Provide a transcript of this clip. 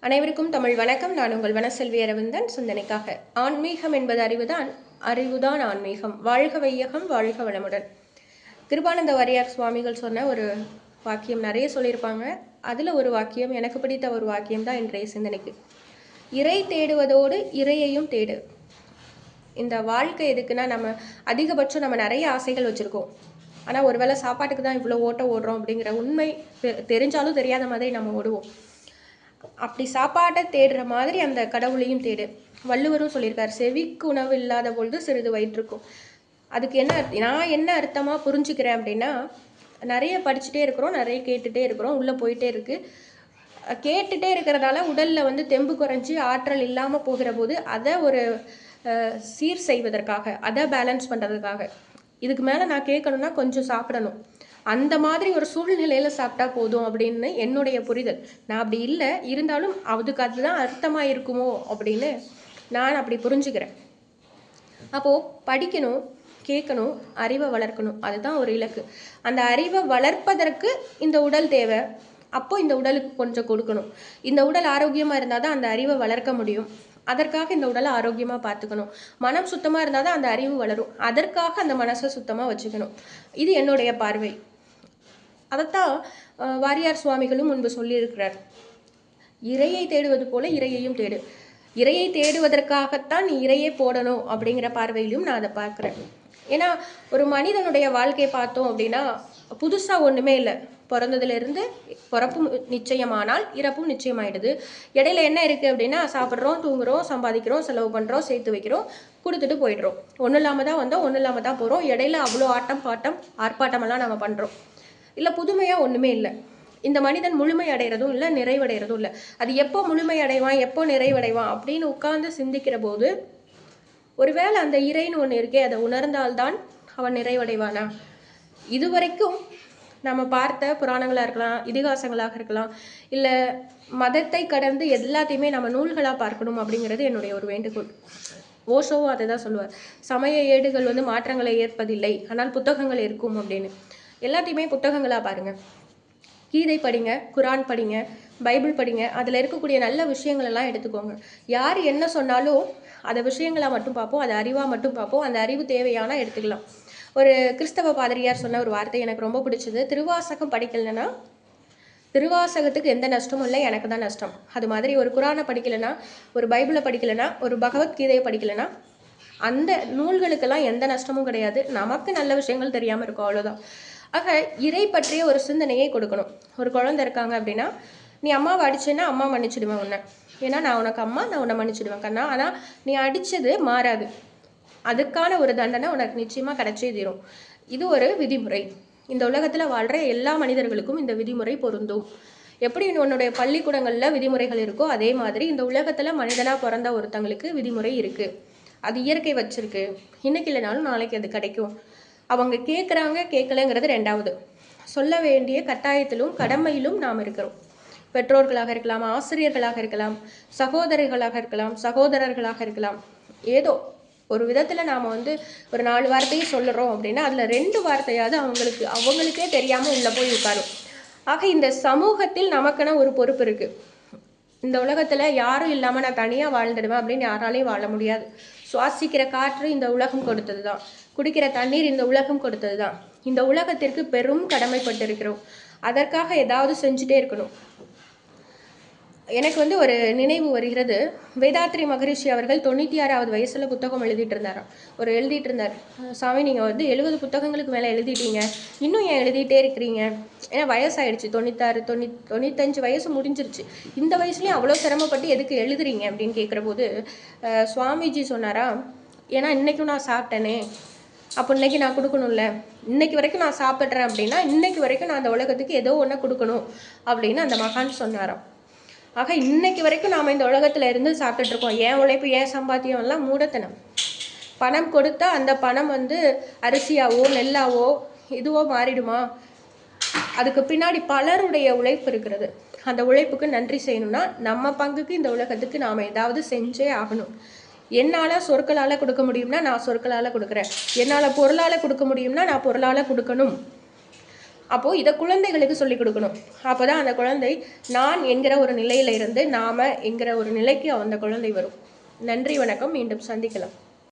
அனைவருக்கும் தமிழ் வணக்கம். நான் உங்கள் வனசெல்வி அரவிந்தன். சிந்தனைக்காக ஆன்மீகம் என்பது அறிவுதான். அறிவுதான் ஆன்மீகம். வாழ்க வையகம் வாழ்க வளமுடன். கிருபானந்த வாரியார் சுவாமிகள் சொன்ன ஒரு வாக்கியம் நிறைய சொல்லியிருப்பாங்க. அதில் ஒரு வாக்கியம் எனக்கு பிடித்த ஒரு வாக்கியம் தான் இன்றைய சிந்தனைக்கு. இறை தேடுவதோடு இறையையும் தேடு. இந்த வாழ்க்கை எதுக்குன்னா நம்ம அதிகபட்சம் நம்ம நிறைய ஆசைகள் வச்சுருக்கோம். ஆனால் ஒருவேளை சாப்பாட்டுக்கு தான் இவ்வளோ ஓட்டம் ஓடுறோம் அப்படிங்கிற உண்மை தெ- தெரிஞ்சாலும் தெரியாத மாதிரி நம்ம ஓடுவோம். அப்படி சாப்பாட்டை தேடுற மாதிரி அந்த கடவுளையும் தேடு. வள்ளுவரும் சொல்லியிருக்கார் செவிக்கு உணவு இல்லாத பொழுது சிறிது வயிற்றுக்கும் அதுக்கு என்ன நான் என்ன அர்த்தமாக புரிஞ்சுக்கிறேன் அப்படின்னா நிறைய படிச்சுட்டே இருக்கிறோம் நிறைய கேட்டுகிட்டே இருக்கிறோம் உள்ளே போயிட்டே இருக்குது கேட்டுகிட்டே கேட்டுட்டே இருக்கிறதால உடலில் வந்து தெம்பு குறைஞ்சி ஆற்றல் இல்லாமல் போகிற போது அதை ஒரு சீர் செய்வதற்காக அதை பேலன்ஸ் பண்ணுறதுக்காக இதுக்கு மேலே நான் கேட்கணும்னா கொஞ்சம் சாப்பிடணும். அந்த மாதிரி ஒரு சூழ்நிலையில் சாப்பிட்டா போதும் அப்படின்னு என்னுடைய புரிதல். நான் அப்படி இல்லை இருந்தாலும் அதுக்கு அதுதான் அர்த்தமாக இருக்குமோ அப்படின்னு நான் அப்படி புரிஞ்சுக்கிறேன். அப்போது படிக்கணும் கேட்கணும் அறிவை வளர்க்கணும். அதுதான் ஒரு இலக்கு. அந்த அறிவை வளர்ப்பதற்கு இந்த உடல் தேவை. அப்போ இந்த உடலுக்கு கொஞ்சம் கொடுக்கணும். இந்த உடல் ஆரோக்கியமாக இருந்தால் தான் அந்த அறிவை வளர்க்க முடியும். அதற்காக இந்த உடலை ஆரோக்கியமாக பார்த்துக்கணும். மனம் சுத்தமாக இருந்தால் தான் அந்த அறிவு வளரும். அதற்காக அந்த மனசை சுத்தமாக வச்சுக்கணும். இது என்னுடைய பார்வை. அதைத்தான் வாரியார் சுவாமிகளும் முன்பு சொல்லியிருக்கிறார். இறையை தேடுவது போல இறையையும் தேடு. இறையை தேடுவதற்காகத்தான் நீ இறையே போடணும் அப்படிங்கிற பார்வையிலும் நான் அதை பார்க்குறேன். ஏன்னா ஒரு மனிதனுடைய வாழ்க்கையை பார்த்தோம் அப்படின்னா புதுசாக ஒன்றுமே இல்லை. பிறந்ததுலேருந்து பிறப்பும் நிச்சயமானால் இறப்பும் நிச்சயமாயிடுது. இடையில என்ன இருக்குது அப்படின்னா சாப்பிட்றோம் தூங்குறோம் சம்பாதிக்கிறோம் செலவு பண்ணுறோம் சேர்த்து வைக்கிறோம் கொடுத்துட்டு போயிடுறோம். ஒன்றும் இல்லாமல் தான் வந்தோம் ஒன்றும் இல்லாமல் தான் போகிறோம் இடையில அவ்வளோ ஆட்டம் பாட்டம் ஆர்ப்பாட்டமெல்லாம் நம்ம பண்ணுறோம் இல்லை புதுமையாக ஒன்றுமே இல்லை. இந்த மனிதன் முழுமை அடைகிறதும் இல்லை நிறைவடைகிறதும் இல்லை. அது எப்போ முழுமை அடைவான் எப்போ நிறைவடைவான் அப்படின்னு உட்கார்ந்து சிந்திக்கிற போது ஒருவேளை அந்த இறைன்னு ஒன்று இருக்கே அதை உணர்ந்தால்தான் அவன் நிறைவடைவானா? இதுவரைக்கும் நம்ம பார்த்த புராணங்களாக இருக்கலாம் இதிகாசங்களாக இருக்கலாம் இல்லை மதத்தை கடந்து எல்லாத்தையுமே நம்ம நூல்களாக பார்க்கணும் அப்படிங்கிறது என்னுடைய ஒரு வேண்டுகோள். ஓஷோவும் அதை தான் சொல்லுவார். சமய ஏடுகள் வந்து மாற்றங்களை ஏற்பதில்லை ஆனால் புத்தகங்கள் இருக்கும் அப்படின்னு. எல்லாத்தையுமே புத்தகங்களாக பாருங்கள் கீதை படிங்க குரான் படிங்க பைபிள் படிங்க அதில் இருக்கக்கூடிய நல்ல விஷயங்களெல்லாம் எடுத்துக்கோங்க. யார் என்ன சொன்னாலும் அதை விஷயங்களாக மட்டும் பார்ப்போம் அதை அறிவாக மட்டும் பார்ப்போம் அந்த அறிவு தேவையான எடுத்துக்கலாம். ஒரு கிறிஸ்தவ பாதிரியார் சொன்ன ஒரு வார்த்தை எனக்கு ரொம்ப பிடிச்சது. திருவாசகம் படிக்கலைன்னா திருவாசகத்துக்கு எந்த நஷ்டமும் இல்லை எனக்கு தான் நஷ்டம். அது மாதிரி ஒரு குரானை படிக்கலைன்னா ஒரு பைபிளை படிக்கலைன்னா ஒரு பகவத்கீதையை படிக்கலைன்னா அந்த நூல்களுக்கெல்லாம் எந்த நஷ்டமும் கிடையாது. நமக்கு நல்ல விஷயங்கள் தெரியாமல் இருக்கும் அவ்வளோதான் ஆக இறை பற்றிய ஒரு சிந்தனையை கொடுக்கணும். ஒரு குழந்தை இருக்காங்க அப்படின்னா நீ அம்மாவை அடிச்சேன்னா அம்மா மன்னிச்சிடுவேன் உன்னை. ஏன்னா நான் உனக்கு அம்மா நான் உன்னை மன்னிச்சிடுவேன் கண்ணா. ஆனால் நீ அடித்தது மாறாது. அதுக்கான ஒரு தண்டனை உனக்கு நிச்சயமாக கிடைச்சே தீரும். இது ஒரு விதிமுறை. இந்த உலகத்தில் வாழ்கிற எல்லா மனிதர்களுக்கும் இந்த விதிமுறை பொருந்தும். எப்படி உன்னுடைய பள்ளிக்கூடங்களில் விதிமுறைகள் இருக்கோ அதே மாதிரி இந்த உலகத்தில் மனிதனாக பிறந்த ஒருத்தங்களுக்கு விதிமுறை இருக்குது அது இயற்கை வச்சிருக்கு. இன்னைக்கு இல்லைனாலும் நாளைக்கு அது கிடைக்கும். அவங்க கேட்குறாங்க கேட்கலங்கிறது ரெண்டாவது. சொல்ல வேண்டிய கட்டாயத்திலும் கடமையிலும் நாம் இருக்கிறோம். பெற்றோர்களாக இருக்கலாம் ஆசிரியர்களாக இருக்கலாம் சகோதரிகளாக இருக்கலாம் சகோதரர்களாக இருக்கலாம். ஏதோ ஒரு விதத்தில் நாம் வந்து ஒரு நாலு வார்த்தையும் சொல்லுறோம் அப்படின்னா அதில் ரெண்டு வார்த்தையாவது அவங்களுக்கு அவங்களுக்கே தெரியாமல் உள்ளே போய் உட்காரும். ஆக இந்த சமூகத்தில் நமக்கென ஒரு பொறுப்பு இருக்குது இந்த உலகத்தில் யாரும் இல்லாமல் நான் தனியாக வாழ்ந்துடுவேன் அப்படின்னு யாராலையும் வாழ முடியாது. சுவாசிக்கிற காற்று இந்த உலகம் கொடுத்தது தான் குடிக்கிற தண்ணீர் இந்த உலகம் கொடுத்தது தான் இந்த உலகத்திற்கு பெரும் கடமைப்பட்டிருக்கிறோம். அதற்காக ஏதாவது செஞ்சுட்டே இருக்கணும். எனக்கு வந்து ஒரு நினைவு வருகிறது. வேதாத்ரி மகரிஷி அவர்கள் தொண்ணூற்றி ஆறாவது வயசில் புத்தகம் எழுதிட்டு இருந்தாராம் ஒரு எழுதிட்டு இருந்தார் சாமி நீங்கள் வந்து எழுபது புத்தகங்களுக்கு மேலே எழுதிட்டீங்க. இன்னும் ஏன் எழுதிட்டே இருக்கிறீங்க? ஏன்னா வயசாயிடுச்சு. தொண்ணூத்தாறு தொண்ணூ தொண்ணூத்தஞ்சு வயசு முடிஞ்சிருச்சு. இந்த வயசுலேயும் அவ்வளோ சிரமப்பட்டு எதுக்கு எழுதுறீங்க? அப்படின்னு கேட்குற போது சுவாமிஜி சொன்னாரா ஏன்னா இன்றைக்கும் நான் சாப்பிட்டேனே. அப்போ இன்னைக்கு நான் கொடுக்கணும்ல. இன்னைக்கு வரைக்கும் நான் சாப்பிட்றேன் அப்படின்னா இன்னைக்கு வரைக்கும் நான் அந்த உலகத்துக்கு ஏதோ ஒன்று கொடுக்கணும். அப்படின்னு அந்த மகான் சொன்னாராம். ஆக இன்னைக்கு வரைக்கும் நாம் இந்த உலகத்தில் இருந்து சாப்பிட்டுட்டு ஏன் உழைப்பு ஏன் சம்பாத்தியம் எல்லாம் மூடத்தனம். பணம் கொடுத்தா அந்த பணம் வந்து அரிசியாவோ நெல்லாவோ இதுவோ மாறிடுமா? அதுக்கு பின்னாடி பலருடைய உழைப்பு இருக்கிறது. அந்த உழைப்புக்கு நன்றி செய்யணும்னா நம்ம பங்குக்கு இந்த உலகத்துக்கு நாம் ஏதாவது செஞ்சே ஆகணும். என்னால் சொற்களால் கொடுக்க முடியும்னா நான் சொற்களால் கொடுக்குறேன். என்னால் பொருளால் கொடுக்க முடியும்னா நான் பொருளால் கொடுக்கணும். அப்போது இதை குழந்தைகளுக்கு சொல்லிக் கொடுக்கணும். அப்போ தான் அந்த குழந்தை நான் என்கிற ஒரு நிலையில இருந்து நாம என்கிற ஒரு நிலைக்கு அந்த குழந்தை வரும். நன்றி வணக்கம். மீண்டும் சந்திக்கலாம்.